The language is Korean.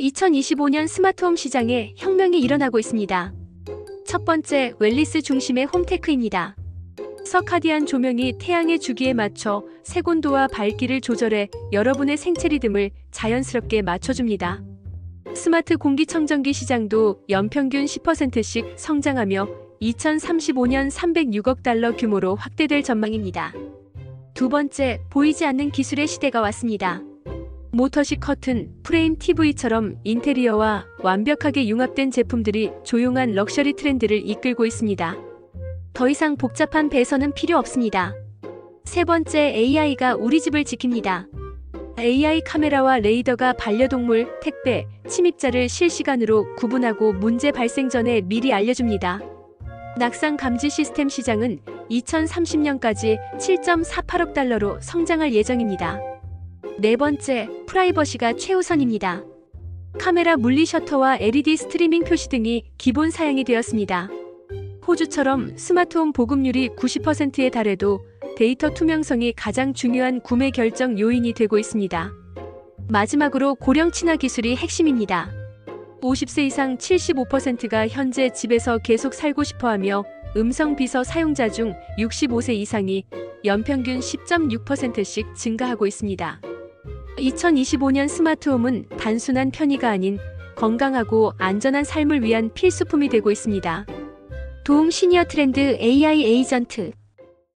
2025년 스마트홈 시장에 혁명이 일어나고 있습니다. 첫 번째, 웰리스 중심의 홈테크입니다. 서카디안 조명이 태양의 주기에 맞춰 색온도와 밝기를 조절해 여러분의 생체 리듬을 자연스럽게 맞춰줍니다. 스마트 공기청정기 시장도 연평균 10%씩 성장하며 2035년 306억 달러 규모로 확대될 전망입니다. 두 번째, 보이지 않는 기술의 시대가 왔습니다. 모터식 커튼, 프레임 TV처럼 인테리어와 완벽하게 융합된 제품들이 조용한 럭셔리 트렌드를 이끌고 있습니다. 더 이상 복잡한 배선은 필요 없습니다. 세 번째, AI가 우리 집을 지킵니다. AI 카메라와 레이더가 반려동물, 택배, 침입자를 실시간으로 구분하고 문제 발생 전에 미리 알려줍니다. 낙상 감지 시스템 시장은 2030년까지 7.48억 달러로 성장할 예정입니다. 네 번째, 프라이버시가 최우선입니다. 카메라 물리 셔터와 LED 스트리밍 표시 등이 기본 사양이 되었습니다. 호주처럼 스마트홈 보급률이 90%에 달해도 데이터 투명성이 가장 중요한 구매 결정 요인이 되고 있습니다. 마지막으로 고령 친화 기술이 핵심입니다. 50세 이상 75%가 현재 집에서 계속 살고 싶어 하며 음성 비서 사용자 중 65세 이상이 연평균 10.6%씩 증가하고 있습니다. 2025년 스마트홈은 단순한 편의가 아닌 건강하고 안전한 삶을 위한 필수품이 되고 있습니다. 도움 시니어 트렌드 AI 에이전트